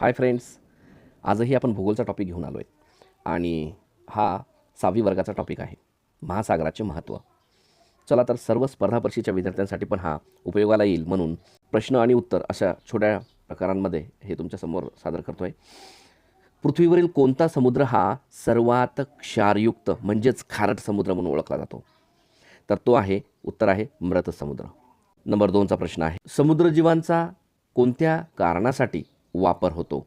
Hi friends आजही आपण भूगोलचा topic घेऊन आलो आहे आणि हा सहावी वर्गाचा टॉपिक आहे महासागराचे महत्त्व चला तर सर्व स्पर्धा परीक्षेच्या विद्यार्थ्यांसाठी पण हा उपयोगाला येईल म्हणून प्रश्न आणि उत्तर अशा छोट्या प्रकारांमध्ये हे तुमच्यासमोर सादर करतो आहे पृथ्वीवरील कोणता समुद्र हा सर्वात क्षारयुक्त म्हणजेच खारट समुद्र म्हणून ओळखला जातो? तर तो आहे उत्तर आहे मृत समुद्र. नंबर दोनचा प्रश्न आहे समुद्रजीवांचा कोणत्या कारणासाठी वापर होतो.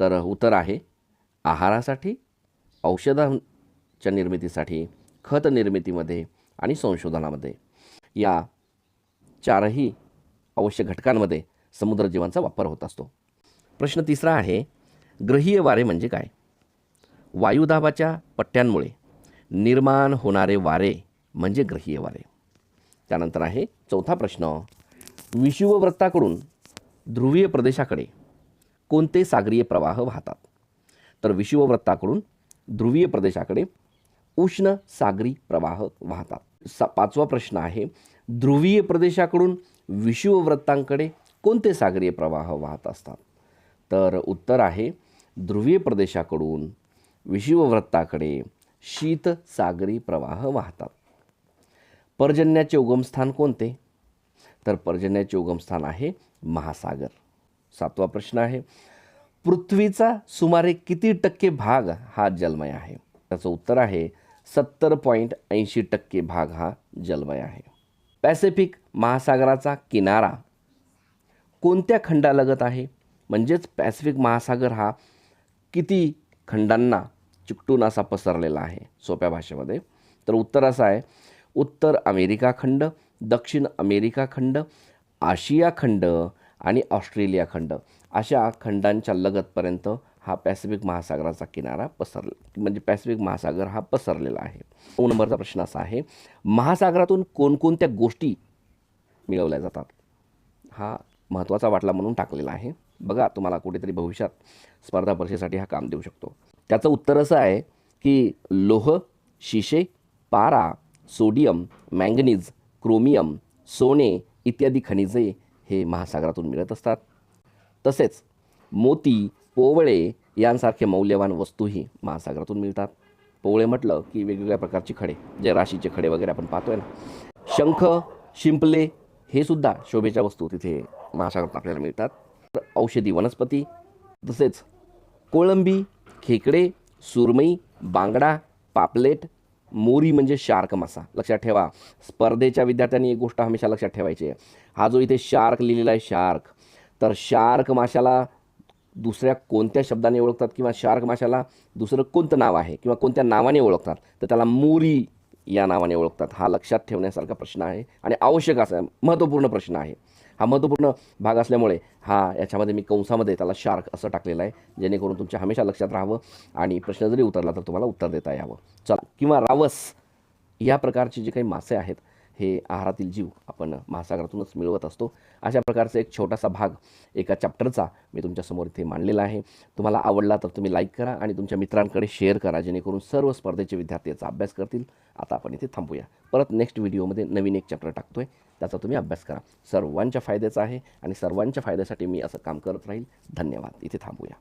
तर उत्तर आहे आहारासाठी औषधांच्या निर्मितीसाठी खत निर्मितीमध्ये आणि संशोधनामध्ये. या चारही आवश्यक घटकांमध्ये समुद्रजीवांचा वापर होत असतो. प्रश्न तिसरा आहे ग्रहीय वारे म्हणजे काय? वायुदाबाच्या पट्ट्यांमुळे निर्माण होणारे वारे म्हणजे ग्रहीय वारे. त्यानंतर आहे चौथा प्रश्न विषुववृत्ताकडून ध्रुवीय प्रदेशाकडे कोणते सागरीय प्रवाह वाहतात? तर विषुववृत्ताकडून ध्रुवीय प्रदेशाकडे उष्ण सागरी प्रवाह वाहतात. सा पाचवा प्रश्न आहे ध्रुवीय प्रदेशाकडून विषुववृत्तांकडे कोणते सागरीय प्रवाह वाहत असतात? तर उत्तर आहे ध्रुवीय प्रदेशाकडून विषुववृत्ताकडे शीत सागरी प्रवाह वाहतात. पर्जन्याचे उगमस्थान कोणते? तर पर्जन्याचे उगमस्थान आहे महासागर. सातवा प्रश्न आहे पृथ्वीचा सुमारे किती टक्के भाग हा जलमय आहे? त्याचं उत्तर आहे सत्तर पॉईंट ऐंशी टक्के भाग हा जलमय आहे. पॅसिफिक महासागराचा किनारा कोणत्या खंडालगत आहे? म्हणजेच पॅसिफिक महासागर हा किती खंडांना चिकटून असा पसरलेला आहे? सोप्या भाषेमध्ये. तर उत्तर असं आहे उत्तर अमेरिका खंड दक्षिण अमेरिका खंड आशिया खंड आणि ऑस्ट्रेलिया खंड. अशा खंडांच्या लगतपर्यंत हा पॅसिफिक महासागराचा किनारा पसर म्हणजे पॅसिफिक महासागर हा पसरलेला आहे. नऊ नंबरचा प्रश्न असा आहे महासागरातून कोणकोणत्या गोष्टी मिळवल्या जातात? हा महत्त्वाचा वाटला म्हणून टाकलेला आहे. बघा तुम्हाला कुठेतरी भविष्यात स्पर्धा परीक्षेसाठी हा काम देऊ शकतो. त्याचं उत्तर असं आहे की लोह शिशे पारा सोडियम मँगनीज क्रोमियम सोने इत्यादी खनिजे हे महासागरातून मिळत असतात. तसेच मोती पोवळे यांसारखे मौल्यवान वस्तूही महासागरातून मिळतात. पोवळे म्हटलं की वेगवेगळ्या प्रकारची खडे जे राशीचे खडे वगैरे आपण पाहतोय ना. शंख शिंपले हे सुद्धा शोभेच्या वस्तू तिथे महासागरात आपल्याला मिळतात. तर औषधी वनस्पती तसेच कोळंबी खेकडे सुरमई बांगडा पापलेट मोरी म्हणजे शार्क मासा. लक्षात ठेवा स्पर्धेच्या विद्यार्थ्यांनी एक गोष्ट हमेशा लक्षात ठेवायची आहे. हा जो इथे शार्क लिहिलेला आहे शार्क. तर शार्क माशाला दुसऱ्या कोणत्या शब्दाने ओळखतात किंवा शार्क माशाला दुसरं कोणतं नाव आहे किंवा कोणत्या नावाने ओळखतात? तर त्याला मोरी या नावाने ओळखतात. हा लक्षात ठेवण्यासारखा प्रश्न आहे आणि आवश्यक असा महत्त्वपूर्ण प्रश्न आहे. हा महत्त्वपूर्ण भाग असल्यामुळे हा याच्यामध्ये मी कंसामध्ये त्याला शार्क असं टाकलेलं आहे जेणेकरून तुमच्या हमेशा लक्षात राहावं आणि प्रश्न जरी उतरला तर तुम्हाला उत्तर देता यावं. चला किंवा रावस या प्रकारचे जे काही मासे आहेत हे आहारातील जीव आपण महासागरातूनच मिळवत असतो. अशा प्रकारचा एक छोटासा भाग एका चॅप्टरचा मी तुमच्यासमोर इथे मांडलेला आहे. तुम्हाला आवडला तर तुम्ही लाईक करा आणि तुमच्या मित्रांकडे शेअर करा जेणेकरून सर्व स्पर्धेचे विद्यार्थी याचा अभ्यास करतील. आता आपण इथे थांबूया. परत नेक्स्ट व्हिडिओमध्ये नवीन एक चॅप्टर टाकतोय. त्याचा तुम्ही अभ्यास करा. सर्वांच्या फायद्याचा आहे आणि सर्वांच्या फायद्यासाठी मी असं काम करत राहील. धन्यवाद. इथे थांबूया.